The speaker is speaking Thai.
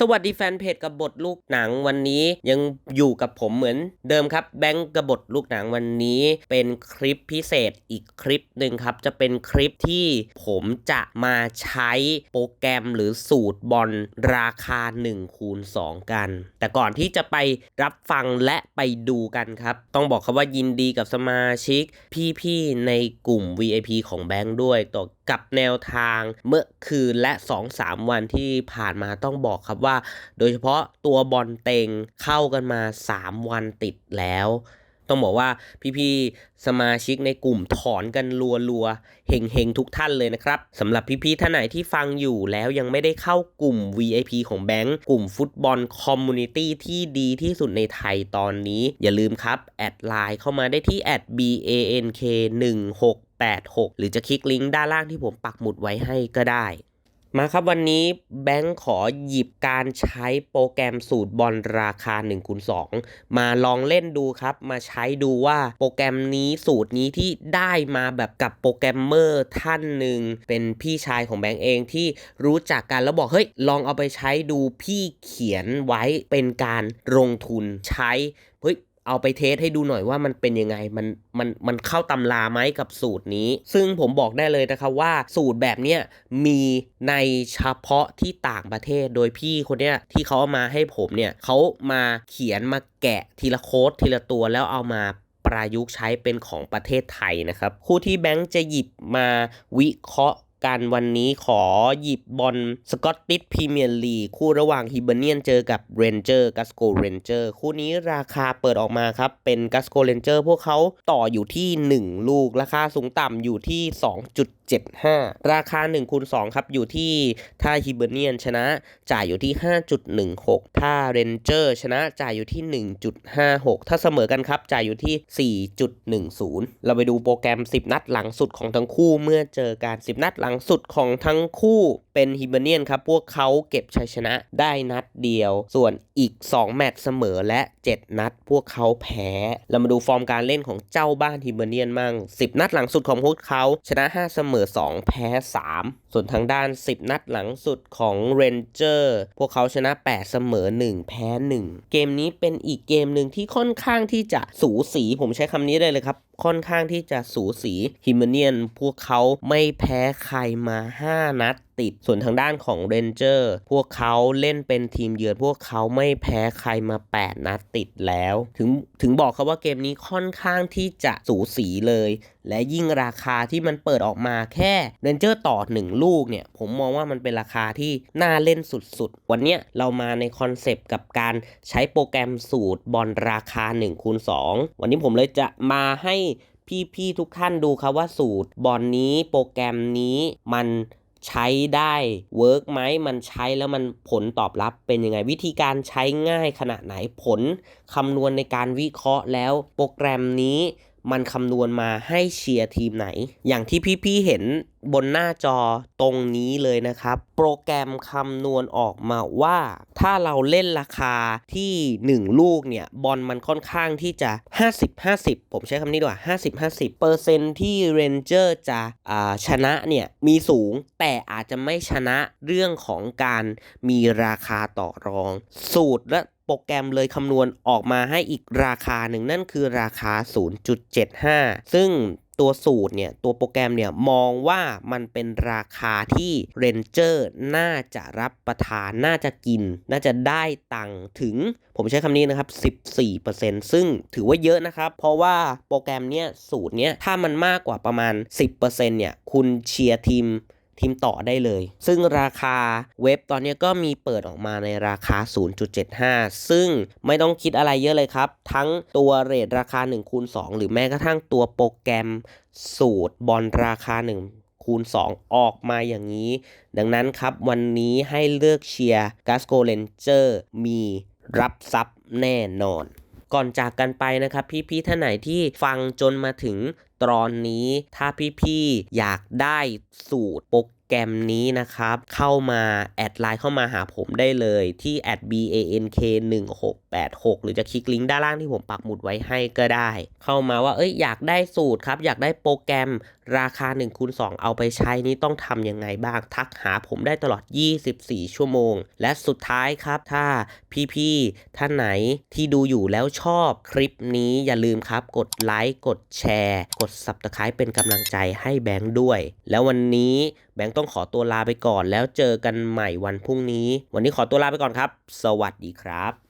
สวัสดีแฟนเพจกับบทลูกหนังวันนี้ยังอยู่กับผมเหมือนเดิมครับแบงก์กบทลูกหนังวันนี้ เป็นคลิปพิเศษอีกคลิปหนึ่งครับ จะเป็นคลิปที่ผมจะมาใช้โปรแกรมหรือสูตรบอลราคา1คูณ2กัน แต่ก่อนที่จะไปรับฟังและไปดูกันครับ ต้องบอกครับว่ายินดีกับสมาชิกพี่ๆในกลุ่ม VIP ของแบงก์ด้วยต่อกับแนวทางเมื่อคืนและ 2-3 วันที่ผ่านมาต้องบอกครับว่า โดยเฉพาะตัวบอลเต็งเข้ากันมา 3 วันติดแล้ว ต้องบอกว่าพี่ๆสมาชิกในกลุ่มถอนกันรัวๆเฮงๆ ทุกท่านเลยนะครับสำหรับพี่ๆท่านไหนที่ฟังอยู่แล้วยังไม่ได้เข้ากลุ่ม VIP ของแบงก์กลุ่มฟุตบอลคอมมูนิตี้ที่ดีที่สุดในไทยตอนนี้ อย่าลืมครับ แอดไลน์เข้ามาได้ที่ @bank 1 6 86 หรือจะคลิกลิงก์ด้านล่างที่ผมปักหมุดไว้ให้ก็ได้ มาครับวันนี้แบงค์ขอหยิบการใช้โปรแกรมสูตรบอลราคา1คูณ2มาลองเล่นดูครับ มาใช้ดูว่าโปรแกรมนี้สูตรนี้ที่ได้มาแบบกับโปรแกรมเมอร์ท่านหนึ่ง เป็นพี่ชายของแบงค์เองที่รู้จักกันแล้วบอกเฮ้ยลองเอาไปใช้ดูพี่เขียนไว้เป็นการลงทุนใช้เฮ้ย เอาไปเทสให้ดูหน่อยว่ามันเป็นยังไง มันมันมันเข้าตำราไหมกับสูตรนี้ ซึ่งผมบอกได้เลยนะครับว่าสูตรแบบเนี้ยมีในเฉพาะที่ต่างประเทศ โดยพี่คนเนี้ยที่เขาเอามาให้ผมเนี่ยเขามาเขียนมาแกะทีละโค้ดทีละตัวแล้วเอามาประยุกต์ใช้เป็นของประเทศไทยนะครับ คู่ที่แบงค์จะหยิบมาวิเคราะห์ กันวันนี้ขอหยิบบอลสกอตติชพรีเมียร์ลีกคู่ระหว่างฮิเบเนียนเจอกับเรนเจอร์กัสโกเรนเจอร์คู่นี้ราคาเปิดออกมาครับ เป็นกัสโกเรนเจอร์พวกเขาต่ออยู่ที่ 1 ลูก ราคาสูงต่ำอยู่ที่75 ราคา1คูณ2ครับ อยู่ที่ถ้าฮิเบเนียนชนะจ่ายอยู่ที่ 5.16 ถ้าเรนเจอร์ชนะจ่ายอยู่ที่ 1.56 ถ้าเสมอกันครับ จ่ายอยู่ที่ 4.10 เราไปดูโปรแกรม 10 นัดหลังสุดของทั้งคู่เมื่อเจอการ 10 นัดหลังสุดของทั้งคู่เป็นฮิเบเนียนครับ พวกเขาเก็บชัยชนะได้นัดเดียว ส่วนอีก 2 แมตช์เสมอและ 7 นัด พวกเขาแพ้ เรามาดูฟอร์มการเล่นของเจ้าบ้านฮิเบเนียนมั่ง 10 นัดหลังสุดของพวกเขาชนะ 5 เสมอ 2 แพ้ 3 ส่วนทางด้าน 10 นัดหลังสุดของเรนเจอร์พวกเขาชนะ 8 เสมอ 1 แพ้ 1 เกมนี้เป็นอีกเกมหนึ่งที่ค่อนข้างที่จะสูสีผมใช้คำนี้ได้เลยครับค่อนข้างที่จะสูสีฮิมเนียน พวกเขาไม่แพ้ใครมา 5 นัด ติด ส่วนทางด้านของเรนเจอร์พวกเขาเล่นเป็นทีมเยือนพวกเขาไม่แพ้ใครมา 8 นัดติดแล้ว ถึงถึงบอกครับว่าเกมนี้ค่อนข้างที่จะสูสีเลย และยิ่งราคาที่มันเปิดออกมาแค่เรนเจอร์ต่อ 1 ลูกเนี่ย ผมมองว่ามันเป็นราคาที่น่าเล่นสุดๆ วันนี้เรามาในคอนเซปต์กับการใช้โปรแกรมสูตรบอลราคา1คูณ2วันนี้ผมเลยจะมาให้พี่ๆทุกท่านดูครับว่าสูตรบอลนี้โปรแกรมนี้มัน ใช้ได้เวิร์กไหมมันใช้แล้วมันผลตอบรับเป็นยังไง วิธีการใช้ง่ายขนาดไหนผลคำนวณในการวิเคราะห์แล้วโปรแกรมนี้ มันคำนวณมาให้เชียร์ทีมไหน อย่างที่พี่ๆเห็นบนหน้าจอตรงนี้เลยนะครับ โปรแกรมคำนวณออกมาว่า ถ้าเราเล่นราคาที่ 1 ลูกเนี่ย บอลมันค่อนข้างที่จะ 50 50 ผมใช้คำนี้ดีกว่า 50 50เปอร์เซ็นที่เรนเจอร์จะชนะเนี่ย มีสูงแต่อาจจะไม่ชนะเรื่องของการมีราคาต่อรอง สูตรและ รแกรมเลยคำนวณออกมาให้อีกราคาหนึ่งนั่นคือราคา 0.75 ซึ่งตัวสูตรเนี่ย ตัวโปรแกรมเนี่ย มองว่ามันเป็นราคาที่เรนเจอร์น่าจะรับประทาน น่าจะกิน น่าจะได้ตังถึง ผมใช้คำนี้นะครับ 14%ซึ่งถือว่าเยอะนะครับ เพราะว่าโปรแกรมเนี้ยสูตรเนี้ยถ้ามันมากกว่าประมาณ 10%เนี่ย คุณเชียร์ทีม ทีมต่อได้เลย ซึ่งราคาเว็บตอนนี้ก็มีเปิดออกมาในราคา 0.75 ซึ่งไม่ต้องคิดอะไรเยอะเลยครับ ทั้งตัวเรทราคา1คูณ2หรือแม้กระทั่งตัวโปรแกรมสูตรบอลราคา 1คูณ 2 ออกมาอย่างนี้ ดังนั้นครับวันนี้ให้เลือกเชียร์กาสโกเ a นเจอร์มีรับทรัพย์แน่นอน ก่อนจากกันไปนะครับพี่ๆท่านไหนที่ฟังจนมาถึง ตอนนี้ ถ้าพี่ๆอยากได้สูตรโปรแกรมนี้นะครับ เข้ามาแอดไลน์เข้ามาหาผมได้เลยที่ @bank 1686หรือจะคลิกลิงก์ด้านล่างที่ผมปักหมุดไว้ให้ก็ได้ เข้ามาว่าเอ้ยอยากได้สูตรครับ อยากได้โปรแกรมราคา1คูณ2เอาไปใช้นี้ต้องทำยังไงบ้าง ทักหาผมได้ตลอด 24 ชั่วโมง และสุดท้ายครับ ถ้าพี่ๆท่านไหนที่ดูอยู่แล้วชอบคลิปนี้อย่าลืมครับ กดไลค์กดแชร์ กด Subscribe เป็นกำลังใจให้แบงค์ด้วย แล้ววันนี้แบงค์ต้องขอตัวลาไปก่อน แล้วเจอกันใหม่วันพรุ่งนี้ วันนี้ขอตัวลาไปก่อนครับ สวัสดีครับ